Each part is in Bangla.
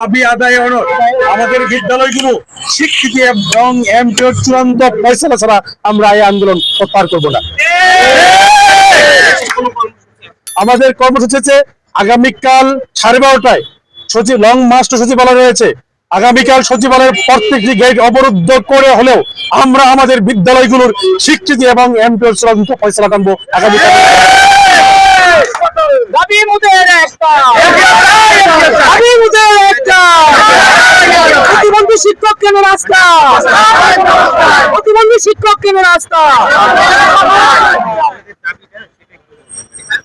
দাবি আদায় আমাদের বিদ্যালয়গুলো এবং চূড়ান্ত ফয়সলা ছাড়া আমরা এই আন্দোলন করব না। আমাদের কর্মসূচি হচ্ছে আগামীকাল সাড়ে বারোটায় সচিব, লং মাস্টার সচিবালয় রয়েছে। আগামীকাল সচিবালয়ের প্রত্যেকটি গেট অবরুদ্ধ করে হলেও আমরা আমাদের বিদ্যালয়গুলোর স্বীকৃতি এবং এম এমপিওর চূড়ান্ত ফয়সলা টানবো আগামীকাল দাবি মুদের একটা দাবি মুদের একটা প্রতিবন্ধী শিক্ষক কেন রাস্তা প্রতিবন্ধী শিক্ষক রাস্তা।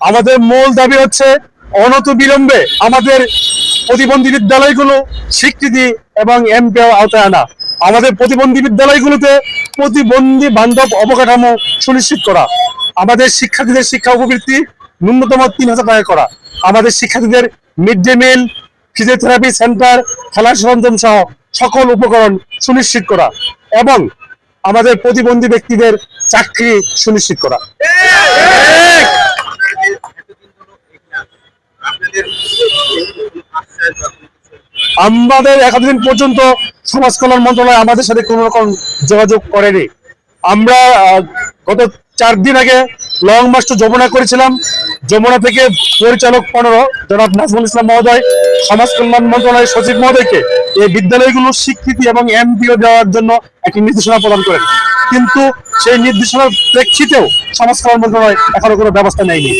আমাদের মূল দাবি হচ্ছে অনত বিলম্বে আমাদের প্রতিবন্ধী বিদ্যালয়গুলো স্বীকৃতি এবং এমপিও আওতায় আনা। আমাদের প্রতিবন্ধী বিদ্যালয়গুলোতে প্রতিবন্ধী বান্ধব অবকাঠামো সুনিশ্চিত করা। আমাদের শিক্ষার্থীদের শিক্ষা উপবৃত্তি ন্যূনতম তিন হাজার টাকা করা। আমাদের শিক্ষার্থীদের mid day meal, physiotherapy centre, খেলার সরঞ্জাম সহ সকল উপকরণ সুনিশ্চিত করা। এবং আমাদের প্রতিবন্ধী ব্যক্তিদের চাকরি সুনিশ্চিত করা। আমাদের এতদিন পর্যন্ত সমাজ কল্যাণ মন্ত্রণালয় আমাদের সাথে কোনো রকম যোগাযোগ করেনি। আমরা গত চার দিন আগে লং টু যমুনা করেছিলাম। যমুনা থেকে পরিচালক পনেরো, জনাব নাজমুল ইসলাম মহোদয়, সমাজ কল্যাণ মন্ত্রণালয়ের সচিব মহোদয়কে এই বিদ্যালয়গুলো স্বীকৃতি এবং এমপিও দেওয়ার জন্য একটি নির্দেশনা প্রদান করেন। কিন্তু সেই নির্দেশনার প্রেক্ষিতেও সমাজ কল্যাণ মন্ত্রণালয় এখনও কোনো ব্যবস্থা নেয়নি।